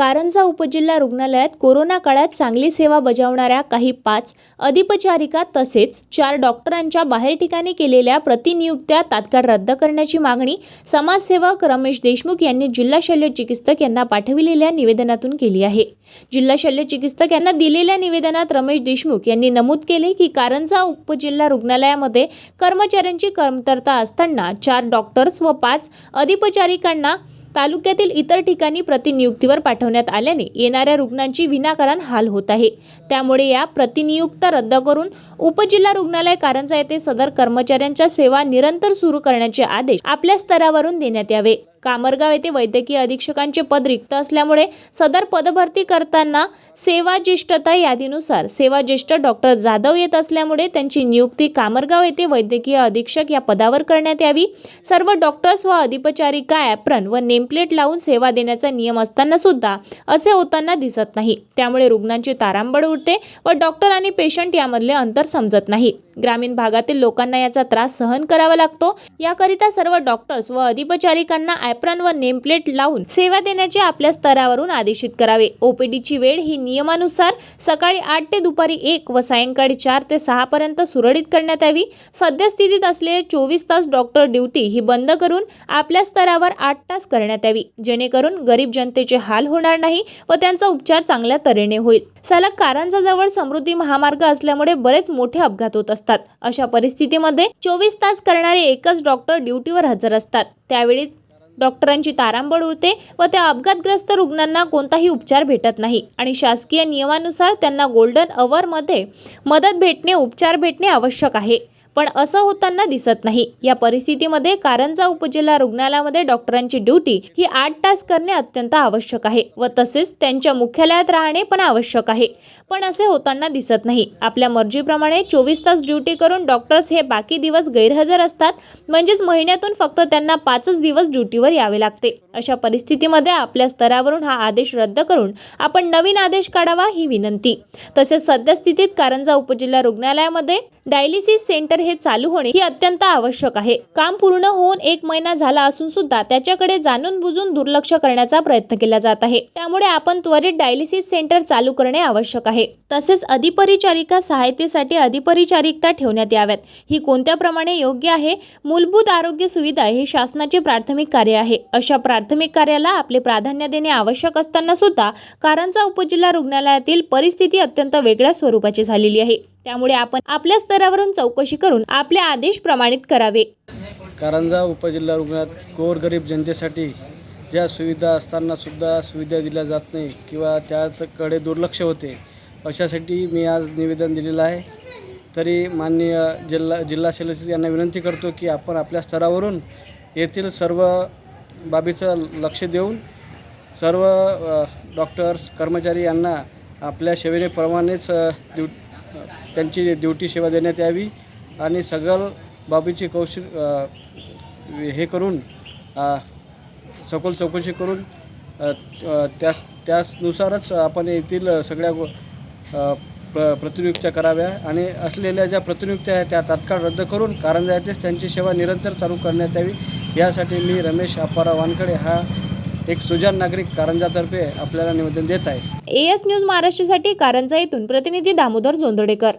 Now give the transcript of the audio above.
कारंजा उपजिल्हा रुग्णालयात कोरोना काळात चांगली सेवा बजावणाऱ्या काही पाच अधिपचारिका तसेच चार डॉक्टरांच्या बाहेर ठिकाणी केलेल्या प्रतिनियुक्त्या तात्काळ रद्द करण्याची मागणी समाजसेवक रमेश देशमुख यांनी जिल्हा शल्य चिकित्सक यांना पाठविलेल्या निवेदनातून केली आहे. जिल्हा शल्य चिकित्सक यांना दिलेल्या निवेदनात रमेश देशमुख यांनी नमूद केले की कारंजा उपजिल्हा रुग्णालयामध्ये कर्मचाऱ्यांची कमतरता असताना चार डॉक्टर्स व पाच अधिपचारिकांना तालुक्यातील इतर ठिकाणी प्रतिनियुक्तीवर पाठवण्यात आल्याने येणाऱ्या रुग्णांची विनाकारण हाल होत आहे. त्यामुळे या प्रतिनियुक्ता रद्द करून उपजिल्हा रुग्णालय कारंजा येथे सदर कर्मचाऱ्यांच्या सेवा निरंतर सुरू करण्याचे आदेश आपल्या स्तरावरून देण्यात यावे. कामरगाव येथे वैद्यकीय अधीक्षकांचे पद रिक्त असल्यामुळे सदर पदभरती करताना सेवा ज्येष्ठता यादीनुसार सेवा ज्येष्ठ डॉक्टर जाधव येत असल्यामुळे त्यांची नियुक्ती कामरगाव येथे वैद्यकीय अधीक्षक या पदावर करण्यात यावी. सर्व डॉक्टर्स व अधिपचारिका ॲप्रन व नेमप्लेट लावून सेवा देण्याचा नियम असताना सुद्धा असे होताना दिसत नाही. त्यामुळे रुग्णांची तारांबळ उडते व डॉक्टर आणि पेशंट यामधले अंतर समजत नाही. ग्रामीण भागातील लोकांना याचा त्रास सहन करावा लागतो. याकरिता सर्व डॉक्टर्स व अधिपचारिकांना ॲप्रन व नेमप्लेट लावून सेवा देण्याचे आपल्या स्तरावरून आदेशित करावे. ओपीडीची वेळ ही नियमानुसार सकाळी आठ ते दुपारी एक व सायंकाळी चार ते सहा पर्यंत सुरळीत करण्यात यावी. सद्यस्थितीत असलेले चोवीस तास डॉक्टर ड्युटी ही बंद करून आपल्या स्तरावर आठ तास करण्यात यावी. जेणेकरून गरीब जनतेचे हाल होणार नाही व त्यांचा उपचार चांगल्या तऱ्हेने होईल. सलग कारंजाजवळ समृद्धी महामार्ग असल्यामुळे बरेच मोठे अपघात होत असतात. अशा परिस्थितीमध्ये चोवीस तास करणारे एकच डॉक्टर ड्युटीवर हजर असतात. त्यावेळी डॉक्टरांची तारांबळ उडते व त्या अपघातग्रस्त रुग्णांना कोणताही उपचार भेटत नाही. आणि शासकीय नियमानुसार त्यांना गोल्डन अवरमध्ये मदत भेटणे उपचार भेटणे आवश्यक आहे. पण असं होताना दिसत नाही. या परिस्थितीमध्ये कारंजा उपजिल्हा रुग्णालयामध्ये डॉक्टरांची ड्युटी ही आठ तास करणे अत्यंत आवश्यक आहे व तसेच त्यांच्या मुख्यालयात राहणे पण आवश्यक आहे. पण असे होताना दिसत नाही. आपल्या मर्जीप्रमाणे चोवीस तास ड्युटी करून डॉक्टर्स हे बाकी दिवस गैरहजर असतात. म्हणजेच महिन्यातून फक्त त्यांना पाचच दिवस ड्युटीवर यावे लागते. अशा परिस्थितीमध्ये आपल्या स्तरावरून हा आदेश रद्द करून आपण नवीन आदेश काढावा ही विनंती. तसेच सद्यस्थितीत कारंजा उपजिल्हा रुग्णालयामध्ये डायलिसिस सेंटर हे चालू होणे ही अत्यंत आवश्यक आहे. काम पूर्ण होऊन एक महिना झाला असून सुद्धा त्याच्याकडे जाणून बुजून दुर्लक्ष करण्याचा प्रयत्न केला जात आहे. त्यामुळे आपण त्वरित डायलिसिस सेंटर चालू करणे आवश्यक आहे. तसेच अधिपरिचारिका सहायतेसाठी अधिपरिचारिकता ठेवण्यात याव्यात. ही कोणत्या प्रमाणे योग्य आहे? मूलभूत आरोग्य सुविधा हे शासनाचे प्राथमिक कार्य आहे. अशा प्राथमिक कार्याला आपले प्राधान्य देणे आवश्यक असताना सुद्धा कारंजा उपजिल्हा रुग्णालयातील परिस्थिती अत्यंत वेगळ्या स्वरूपाची झालेली आहे. त्यामुळे आपण आपल्या स्तरावरून चौकशी करून आपले आदेश प्रमाणित करावे. कारंजा उपजिल्हा रुग्णालयात गोरगरीब जनतेसाठी ज्या सुविधा असताना सुद्धा सुविधा दिल्या जात नाही किंवा त्याकडे दुर्लक्ष होते अशासाठी मी आज निवेदन दिलेलं आहे. तरी माननीय जिल्हा जिल्हा शल्यचिकित्सक यांना विनंती करतो की आपण आपल्या स्तरावरून येथील सर्व बाबीचं लक्ष देऊन सर्व डॉक्टर्स कर्मचारी यांना आपल्या सेवेनेप्रमाणेच ड्यू त्यांची ड्युटी सेवा देण्यात यावी आणि सगळं बाबीची कौशल हे करून सखोल चौकशी करून त्यास त्यानुसारच आपण येथील सगळ्या गो प्र प्रतिनियुक्त्या कराव्या आणि असलेल्या ज्या प्रतिनियुक्त्या आहेत त्या तात्काळ रद्द करून कारंजा येथेच त्यांची सेवा निरंतर चालू करण्यात यावी. यासाठी मी रमेश अप्पाराव वानखडे हा एक सुजान नागरिक कारंजातर्फे आपल्याला निवेदन देत आहे एएस न्यूज महाराष्ट्रासाठी कारंजा येथून प्रतिनिधी दामोदर जोंदडेकर